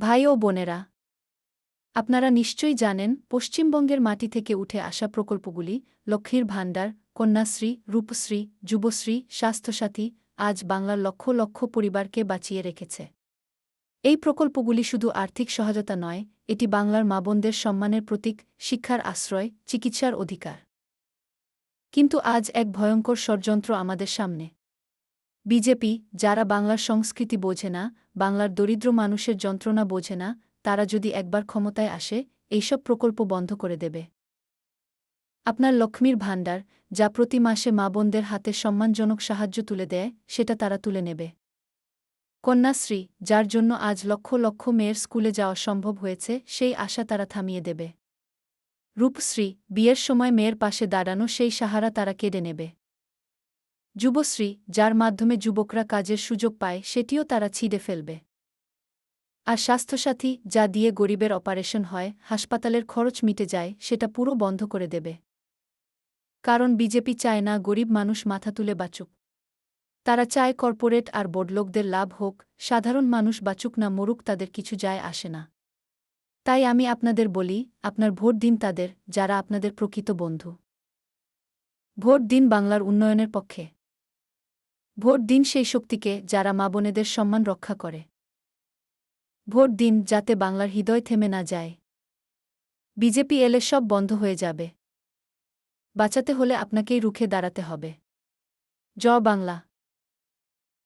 ভাই ও বোনেরা, আপনারা নিশ্চয়ই জানেন পশ্চিমবঙ্গের মাটি থেকে উঠে আসা প্রকল্পগুলি লক্ষ্মীর ভাণ্ডার, কন্যাশ্রী, রূপশ্রী, যুবশ্রী, স্বাস্থ্যসাথী, আজ বাংলার লক্ষ লক্ষ পরিবারকে বাঁচিয়ে রেখেছে। এই প্রকল্পগুলি শুধু আর্থিক সহায়তা নয়, এটি বাংলার মা বোনদের সম্মানের প্রতীক, শিক্ষার আশ্রয়, চিকিৎসার অধিকার। কিন্তু আজ এক ভয়ঙ্কর ষড়যন্ত্র আমাদের সামনে। বিজেপি, যারা বাংলার সংস্কৃতি বোঝে না, বাংলার দরিদ্র মানুষের যন্ত্রণা বোঝে না, তারা যদি একবার ক্ষমতায় আসে, এইসব প্রকল্প বন্ধ করে দেবে। আপনার লক্ষ্মীর ভাণ্ডার, যা প্রতি মাসে মা বোনদের হাতে সম্মানজনক সাহায্য তুলে দেয়, সেটা তারা তুলে নেবে। কন্যাশ্রী, যার জন্য আজ লক্ষ লক্ষ মেয়ের স্কুলে যাওয়া সম্ভব হয়েছে, সেই আশা তারা থামিয়ে দেবে। রূপশ্রী, বিয়ের সময় মেয়ের পাশে দাঁড়ানো সেই সাহারা তারা কেড়ে নেবে। যুবশ্রী, যার মাধ্যমে যুবকরা কাজের সুযোগ পায়, সেটিও তারা ছিঁড়ে ফেলবে। আর স্বাস্থ্যসাথী, যা দিয়ে গরিবের অপারেশন হয়, হাসপাতালের খরচ মিটে যায়, সেটা পুরো বন্ধ করে দেবে। কারণ বিজেপি চায় না গরিব মানুষ মাথা তুলে বাঁচুক। তারা চায় কর্পোরেট আর বড়লোকদের লাভ হোক, সাধারণ মানুষ বাঁচুক না মরুক, তাদের কিছু যায় আসে না। তাই আমি আপনাদের বলি, আপনার ভোট দিন তাদের, যারা আপনাদের প্রকৃত বন্ধু। ভোট দিন বাংলার উন্নয়নের পক্ষে। ভোট দিন সেই শক্তিকে যারা মা বোনেদের সম্মান রক্ষা করে। ভোট দিন যাতে বাংলার হৃদয় থেমে না যায়। বিজেপি এলে সব বন্ধ হয়ে যাবে। বাঁচাতে হলে আপনাকেই রুখে দাঁড়াতে হবে। জ বাংলা।